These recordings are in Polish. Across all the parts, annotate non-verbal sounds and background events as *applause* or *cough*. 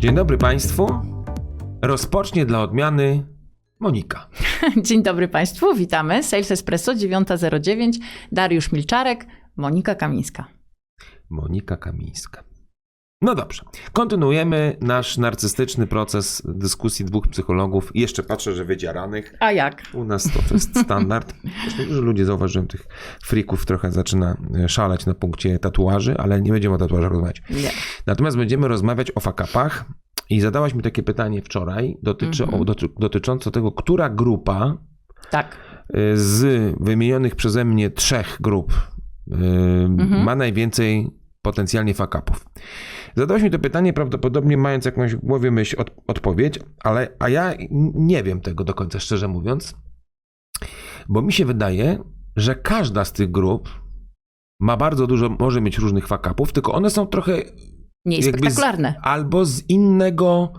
Dzień dobry Państwu. Rozpocznie dla odmiany Monika. *laughs* Dzień dobry Państwu, witamy. Sales Espresso 9.09, Dariusz Milczarek, Monika Kamińska. Monika Kamińska. No dobrze. Kontynuujemy nasz narcystyczny proces dyskusji dwóch psychologów. Jeszcze patrzę, że wydzieranych. A jak? U nas to jest standard. Zresztą dużo ludzi zauważyłem, tych frików trochę zaczyna e, szaleć na punkcie tatuaży, ale nie będziemy o tatuażach rozmawiać. Nie. Natomiast będziemy rozmawiać o fakapach i zadałaś mi takie pytanie wczoraj dotyczy, Mhm. o, doty, dotyczące tego, która grupa Tak. y, z wymienionych przeze mnie trzech grup y, Mhm. ma najwięcej potencjalnie fakapów. Zadałeś mi to pytanie prawdopodobnie mając jakąś w głowie myśl, od, odpowiedź, ale a ja nie wiem tego do końca, szczerze mówiąc, bo mi się wydaje, że każda z tych grup ma bardzo dużo, może mieć różnych fakapów, tylko one są trochę Nie jest Jakby z- spektakularne. albo z innego.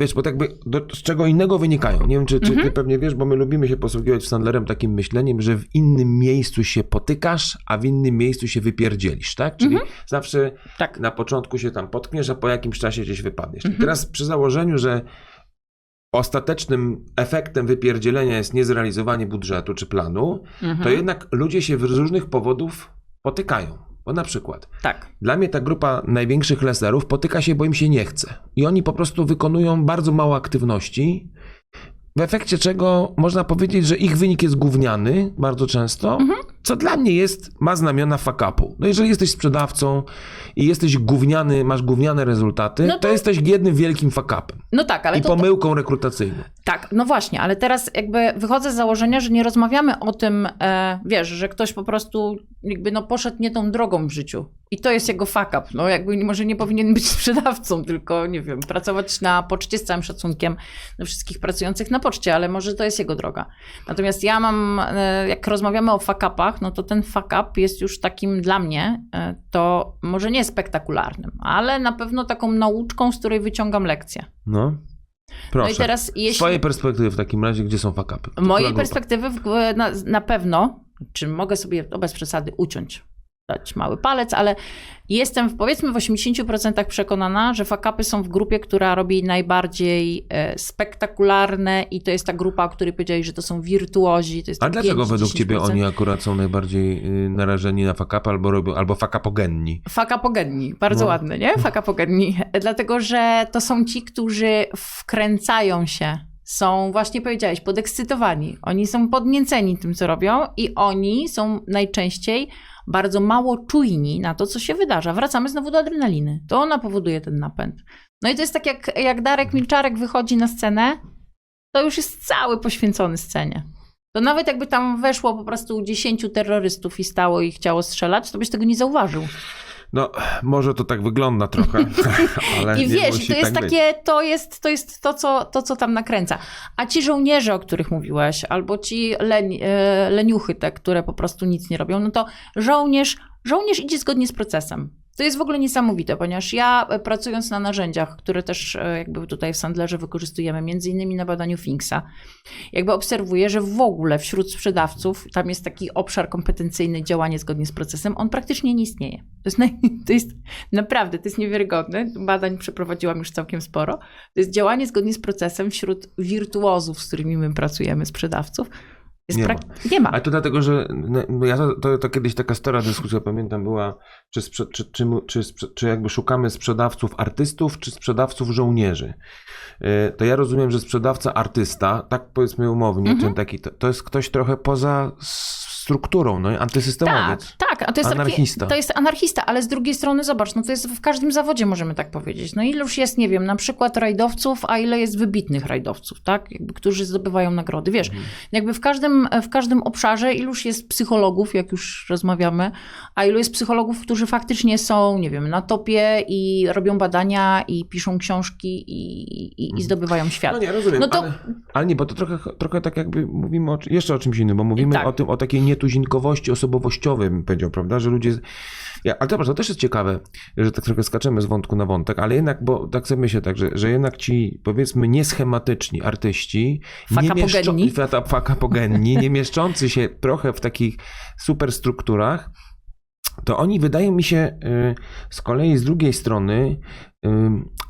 Wiesz, bo tak jakby do, z czego innego wynikają. Nie wiem, czy, czy ty Mhm. pewnie wiesz, bo my lubimy się posługiwać w Sandlerem takim myśleniem, że w innym miejscu się potykasz, a w innym miejscu się wypierdzielisz, tak? Czyli Mhm. zawsze Tak. na początku się tam potkniesz, a po jakimś czasie gdzieś wypadniesz. I Mhm. teraz przy założeniu, że ostatecznym efektem wypierdzielenia jest niezrealizowanie budżetu czy planu, Mhm. to jednak ludzie się z różnych powodów potykają. Bo na przykład Tak. dla mnie ta grupa największych leserów potyka się, bo im się nie chce. I oni po prostu wykonują bardzo mało aktywności, w efekcie czego można powiedzieć, że ich wynik jest gówniany bardzo często, Mhm. Co dla mnie jest, ma znamiona fuck-upu. No jeżeli jesteś sprzedawcą i jesteś gówniany, masz gówniane rezultaty, No to... to- jesteś jednym wielkim fuck-upem No tak, ale i to, pomyłką rekrutacyjną. Tak, no właśnie, ale teraz jakby wychodzę z założenia, że nie rozmawiamy o tym, e, wiesz, że ktoś po prostu jakby no poszedł nie tą drogą w życiu. I to jest jego fuck up. No jakby może nie powinien być *laughs* sprzedawcą, tylko nie wiem, pracować na poczcie z całym szacunkiem do wszystkich pracujących na poczcie, ale może to jest jego droga. Natomiast ja mam, e, jak rozmawiamy o fuck upach, no to ten fuck up jest już takim dla mnie, e, to może nie spektakularnym, ale na pewno taką nauczką, z której wyciągam lekcję. No, proszę. No i teraz Z jeśli... twojej perspektywy w takim razie, gdzie są fuck-upy? Z mojej perspektywy na, na pewno, czy mogę sobie bez przesady uciąć, dać mały palec, ale jestem w, powiedzmy w 80% przekonana, że fakapy są w grupie, która robi najbardziej e, spektakularne i to jest ta grupa, o której powiedziałeś, że to są wirtuozi. To A dlaczego 5-10%. według ciebie oni akurat są najbardziej y, narażeni na fakapy albo robią, albo fakapogenni? Fakapogenni, bardzo No. ładne, nie? Fakapogenni. *laughs* Dlatego, że to są ci, którzy wkręcają się, są, właśnie powiedziałeś, podekscytowani. Oni są podnieceni tym, co robią i oni są najczęściej bardzo mało czujni na to, co się wydarza. Wracamy znowu do adrenaliny. To ona powoduje ten napęd. No i to jest tak, jak, jak Darek Milczarek wychodzi na scenę, to już jest cały poświęcony scenie. To nawet jakby tam weszło po prostu 10 terrorystów i stało i chciało strzelać, to byś tego nie zauważył. No, może to tak wygląda trochę, *laughs* ale I wiesz, to jest tak być. takie, to jest, to jest to, co, to, co tam nakręca. A ci żołnierze, o których mówiłeś, albo ci leni, e, leniuchy, te, które po prostu nic nie robią, no to żołnierz, żołnierz idzie zgodnie z procesem. To jest w ogóle niesamowite, ponieważ ja e, pracując na narzędziach, które też e, jakby tutaj w Sandlerze wykorzystujemy, między innymi na badaniu Finksa, jakby obserwuję, że w ogóle wśród sprzedawców tam jest taki obszar kompetencyjny działanie zgodnie z procesem, on praktycznie nie istnieje. To jest, *laughs* to jest naprawdę, to jest niewiarygodne. Badań przeprowadziłam już całkiem sporo. To jest działanie zgodnie z procesem wśród wirtuozów, z którymi my pracujemy, sprzedawców. Jest Nie prak- nie ma. Ale to dlatego, że no, ja to, to, to kiedyś taka stara dyskusja, pamiętam, była, czy, sprze, czy, czy, czy, czy jakby szukamy sprzedawców artystów, czy sprzedawców żołnierzy. Y, To ja rozumiem, że sprzedawca artysta, tak powiedzmy umownie, Mhm. czy taki, to, to jest ktoś trochę poza strukturą, no i antysystemowiec. tak, a to jest Anarchista. Taki, to jest anarchista, ale z drugiej strony zobacz, no to jest w każdym zawodzie możemy tak powiedzieć. No iluż jest, nie wiem, na przykład rajdowców, a ile jest wybitnych rajdowców, tak? Jakby, którzy zdobywają nagrody. Wiesz, Mhm. jakby w każdym, w każdym obszarze iluż jest psychologów, jak już rozmawiamy, a ilu jest psychologów, którzy faktycznie są, nie wiem, na topie i robią badania i piszą książki i, i, i zdobywają świat. No nie, rozumiem, No to- ale, ale nie, bo to trochę, trochę tak jakby mówimy o, jeszcze o czymś innym, bo mówimy Tak. o tym, o takiej nietuzinkowości osobowościowej, bym powiedział, prawda, że ludzie... Ja, ale zobacz, to też jest ciekawe, że tak trochę skaczemy z wątku na wątek, ale jednak, bo tak sobie myślę tak, że, że jednak ci, powiedzmy, nieschematyczni artyści, nie Fakapogenni. mieszczą- fakapogenni, nie mieszczący się *laughs* trochę w takich superstrukturach, to oni wydaje mi się y, z kolei z drugiej strony, y,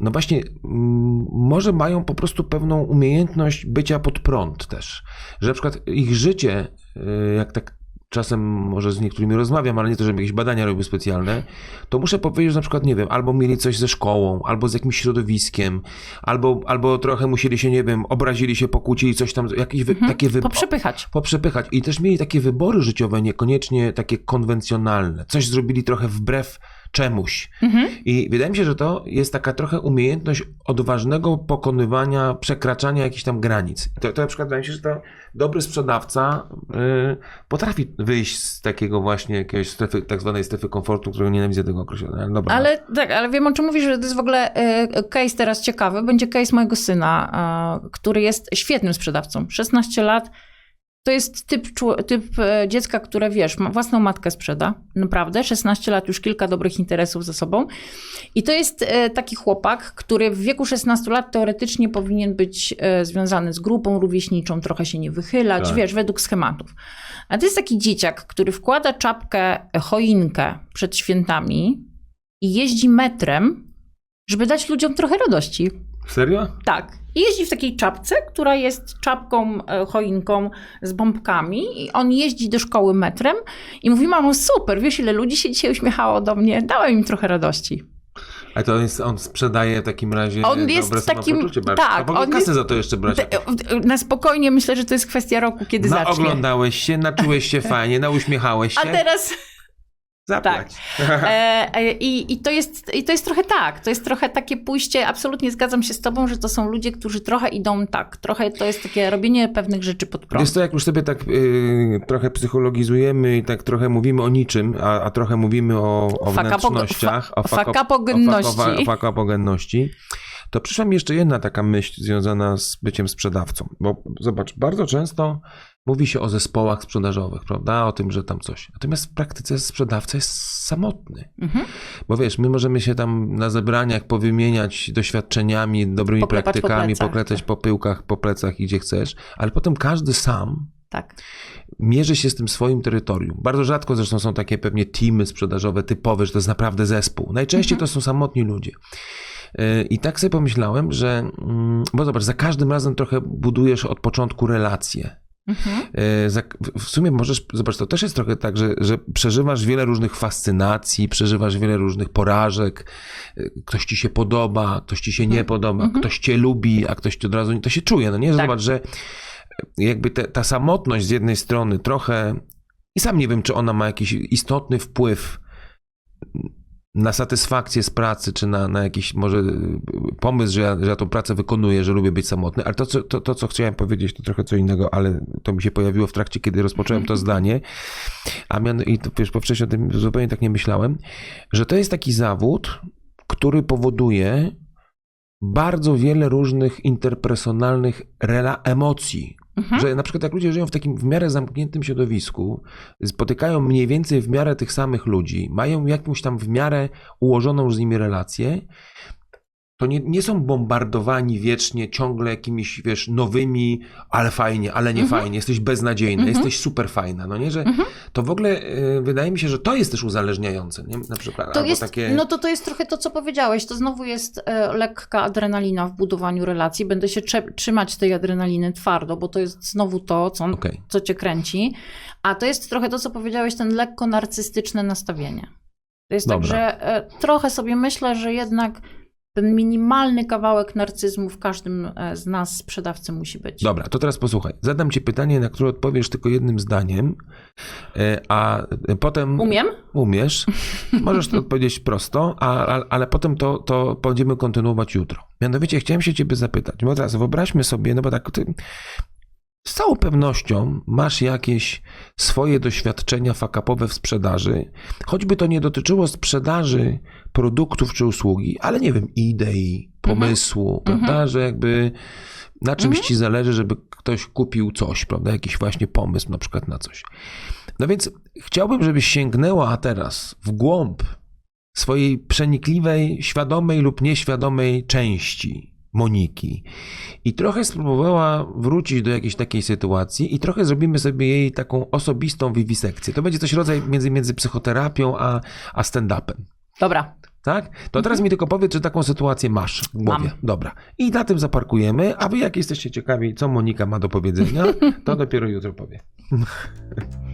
no właśnie, mm, może mają po prostu pewną umiejętność bycia pod prąd też. Że na przykład ich życie, y, jak tak czasem może z niektórymi rozmawiam, ale nie to, żebym jakieś badania robił specjalne, to muszę powiedzieć, że na przykład, nie wiem, albo mieli coś ze szkołą, albo z jakimś środowiskiem, albo, albo trochę musieli się, nie wiem, obrazili się, pokłócili, coś tam, jakieś wy, takie wybory Poprzepychać. poprzepychać. I też mieli takie wybory życiowe, niekoniecznie takie konwencjonalne. Coś zrobili trochę wbrew czemuś. Mhm. I wydaje mi się, że to jest taka trochę umiejętność odważnego pokonywania, przekraczania jakichś tam granic. To, to na przykład wydaje mi się, że to dobry sprzedawca y, potrafi wyjść z takiego właśnie jakiegoś strefy, tak zwanej strefy komfortu, którego nienawidzę tego określenia. Ale dobra. Ale tak, ale wiem o czym mówisz, że to jest w ogóle e, case teraz ciekawy. Będzie case mojego syna, e, który jest świetnym sprzedawcą. 16 lat. To jest typ, typ e, dziecka, które wiesz, ma własną matkę sprzeda. Naprawdę. 16 lat, już kilka dobrych interesów ze sobą. I to jest e, taki chłopak, który w wieku 16 lat teoretycznie powinien być e, związany z grupą rówieśniczą, trochę się nie wychylać, Tak. wiesz, według schematów. A to jest taki dzieciak, który wkłada czapkę, choinkę przed świętami i jeździ metrem, żeby dać ludziom trochę radości. Serio? Tak. I jeździ w takiej czapce, która jest czapką, e, choinką z bombkami. I on jeździ do szkoły metrem i mówi: Mamo, super, wiesz, ile ludzi się dzisiaj uśmiechało do mnie, dałem im trochę radości. A to jest, on sprzedaje w takim razie On dobre jest takim- samopoczucie bardzo. tak, on kasę jest- za to jeszcze brać. Na spokojnie myślę, że to jest kwestia roku, kiedy zacznie. Naoglądałeś się, naczułeś się *laughs* fajnie, nauśmiechałeś się. A teraz Zapłać. E, e, I, i, to jest, I to jest trochę tak, to jest trochę takie pójście, absolutnie zgadzam się z tobą, że to są ludzie, którzy trochę idą tak, trochę to jest takie robienie pewnych rzeczy pod prąd. Jest to, jak już sobie tak y, trochę psychologizujemy i tak trochę mówimy o niczym, a, a trochę mówimy o, o wnętrznościach, o, fa- fakapogenności. o, fako- o fakapogenności, to przyszła mi jeszcze jedna taka myśl związana z byciem sprzedawcą. Bo zobacz, bardzo często mówi się o zespołach sprzedażowych, prawda? O tym, że tam coś. Natomiast w praktyce sprzedawca jest samotny. Mhm. Bo wiesz, my możemy się tam na zebraniach powymieniać doświadczeniami, dobrymi Poklepać po praktykami, plecach. poklepać po pyłkach, po plecach i gdzie chcesz, ale potem każdy sam Tak. mierzy się z tym swoim terytorium. Bardzo rzadko zresztą są takie pewnie teamy sprzedażowe typowe, że to jest naprawdę zespół. Najczęściej Mhm. to są samotni ludzie. Yy, I tak sobie pomyślałem, że, mm, bo zobacz, za każdym razem trochę budujesz od początku relacje. Mhm. Za- w- sumie możesz, zobacz, to też jest trochę tak, że, że przeżywasz wiele różnych fascynacji, przeżywasz wiele różnych porażek, Yy, ktoś ci się podoba, ktoś ci się nie podoba, Mhm. ktoś cię lubi, a ktoś ci od razu nie, to się czuje, no nie? Że Tak. Zobacz, że jakby te, ta samotność z jednej strony trochę, i sam nie wiem, czy ona ma jakiś istotny wpływ na satysfakcję z pracy, czy na, na jakiś może y, pomysł, że ja, że ja tą pracę wykonuję, że lubię być samotny, ale to co, to, to, co chciałem powiedzieć, to trochę co innego, ale to mi się pojawiło w trakcie, kiedy rozpocząłem to *laughs* zdanie, a miano, i to, wiesz, bo wcześniej o tym zupełnie tak nie myślałem, że to jest taki zawód, który powoduje bardzo wiele różnych interpersonalnych rela emocji, Mhm. że na przykład jak ludzie żyją w takim w miarę zamkniętym środowisku, spotykają mniej więcej w miarę tych samych ludzi, mają jakąś tam w miarę ułożoną z nimi relację, to nie, nie są bombardowani wiecznie ciągle jakimiś, wiesz, nowymi, ale fajnie, ale nie Mhm. fajnie, jesteś beznadziejna, Mhm. jesteś super fajna, no nie, że Mhm. to w ogóle y, wydaje mi się, że to jest też uzależniające, nie? Na przykład, To jest, takie... No to to jest trochę to, co powiedziałeś. To znowu jest e, lekka adrenalina w budowaniu relacji. Będę się trzymać tej adrenaliny twardo, bo to jest znowu to, co, Okej. co cię kręci. A to jest trochę to, co powiedziałeś, ten lekko narcystyczne nastawienie. To jest tak, Dobra. że e, trochę sobie myślę, że jednak ten minimalny kawałek narcyzmu w każdym e, z nas sprzedawcy musi być. Dobra, to teraz posłuchaj. Zadam ci pytanie, na które odpowiesz tylko jednym zdaniem, e, a potem... Umiem? Umiesz. *laughs* Możesz to odpowiedzieć prosto, a, a, ale potem to, to będziemy kontynuować jutro. Mianowicie chciałem się ciebie zapytać, bo teraz wyobraźmy sobie, no bo tak z całą pewnością masz jakieś swoje doświadczenia fakapowe w sprzedaży, choćby to nie dotyczyło sprzedaży produktów czy usługi, ale nie wiem, idei, pomysłu, prawda, że jakby na czymś Mhm. ci zależy, żeby ktoś kupił coś, prawda, jakiś właśnie pomysł na przykład na coś. No więc chciałbym, żebyś sięgnęła teraz w głąb swojej przenikliwej, świadomej lub nieświadomej części Moniki i trochę spróbowała wrócić do jakiejś takiej sytuacji i trochę zrobimy sobie jej taką osobistą wiwisekcję. To będzie coś rodzaj między, między psychoterapią a, a stand-upem. Dobra. Tak? To teraz mi tylko powiedz, czy taką sytuację masz w głowie. Mam. Dobra. I na tym zaparkujemy, a wy jak jesteście ciekawi, co Monika ma do powiedzenia, to dopiero jutro powie. *laughs*